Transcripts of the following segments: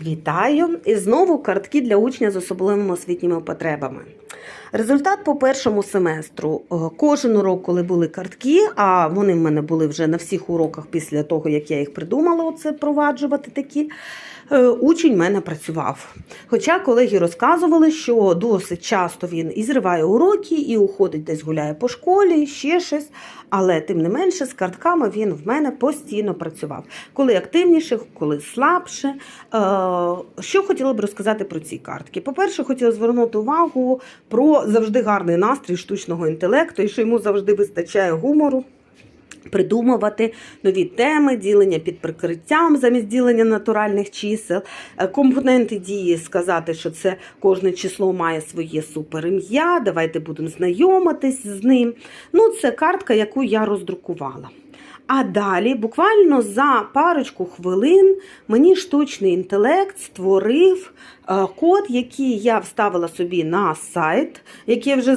Вітаю! І знову картки для учня з особливими освітніми потребами. Результат по першому семестру. Е, Кожен урок, коли були картки, а вони в мене були вже на всіх уроках після того, як я їх придумала, оце впроваджувати такі. Е, Учень в мене працював. Хоча колеги розказували, що досить часто він і зриває уроки, і уходить десь гуляє по школі, ще щось. Але тим не менше з картками він в мене постійно працював. Коли активніше, коли слабше. Е, Що хотіла б розказати про ці картки? По-перше, хотіла звернути увагу про завжди гарний настрій штучного інтелекту і що йому завжди вистачає гумору. Придумувати нові теми, ділення під прикриттям замість ділення натуральних чисел, Е, компоненти дії сказати, що це кожне число має своє суперім'я. Давайте будемо знайомитись з ним. Ну, це картка, яку я роздрукувала. А далі, буквально за парочку хвилин, мені штучний інтелект створив е, код, який я вставила собі на сайт, який я вже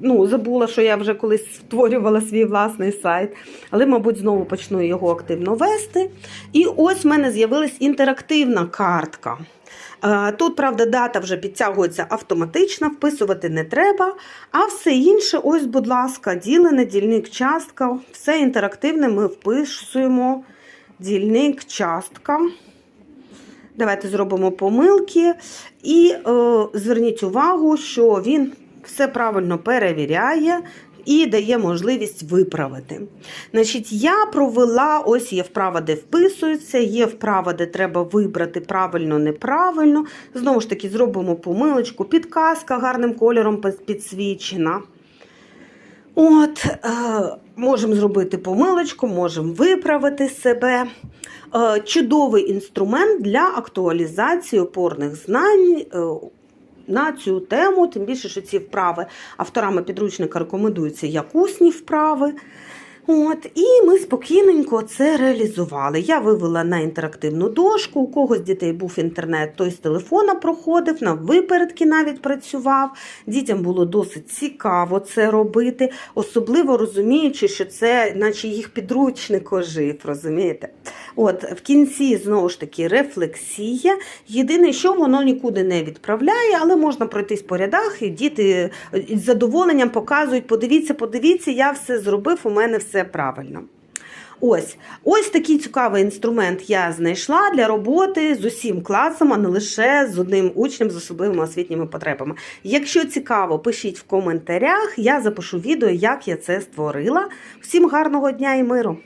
ну, забула, що я вже колись створювала свій власний сайт, але, мабуть, знову почну його активно вести. І ось в мене з'явилась інтерактивна картка. Тут, правда, дата вже підтягується автоматично, вписувати не треба. А все інше, ось, будь ласка, ділене, дільник, частка. Все інтерактивне ми вписуємо. Дільник, частка. Давайте зробимо помилки. І е, зверніть увагу, що він все правильно перевіряє. І дає можливість виправити. Значить, я провела, ось є вправа, де вписується, є вправа, де треба вибрати правильно, неправильно. Знову ж таки, зробимо помилочку. Підказка гарним кольором підсвічена. От, е, можемо зробити помилочку, можемо виправити себе. Е, чудовий інструмент для актуалізації опорних знань. На цю тему, тим більше, що ці вправи авторами підручника рекомендуються як усні вправи. От, і ми спокійненько це реалізували. Я вивела на інтерактивну дошку. У когось дітей був інтернет, той з телефона проходив, на випередки навіть працював. Дітям було досить цікаво це робити, особливо розуміючи, що це, наче їх підручник ожив, розумієте? От в кінці знову ж таки рефлексія. Єдине, що воно нікуди не відправляє, але можна пройтись по рядах, і діти е, з задоволенням показують: подивіться, подивіться, я все зробив, у мене все правильно. Ось ось такий цікавий інструмент я знайшла для роботи з усім класом, а не лише з одним учнем з особливими освітніми потребами. Якщо цікаво, пишіть в коментарях, я запишу відео, як я це створила. Всім гарного дня і миру!